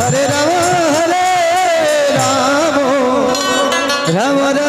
Hare Ram Hare Ram Ram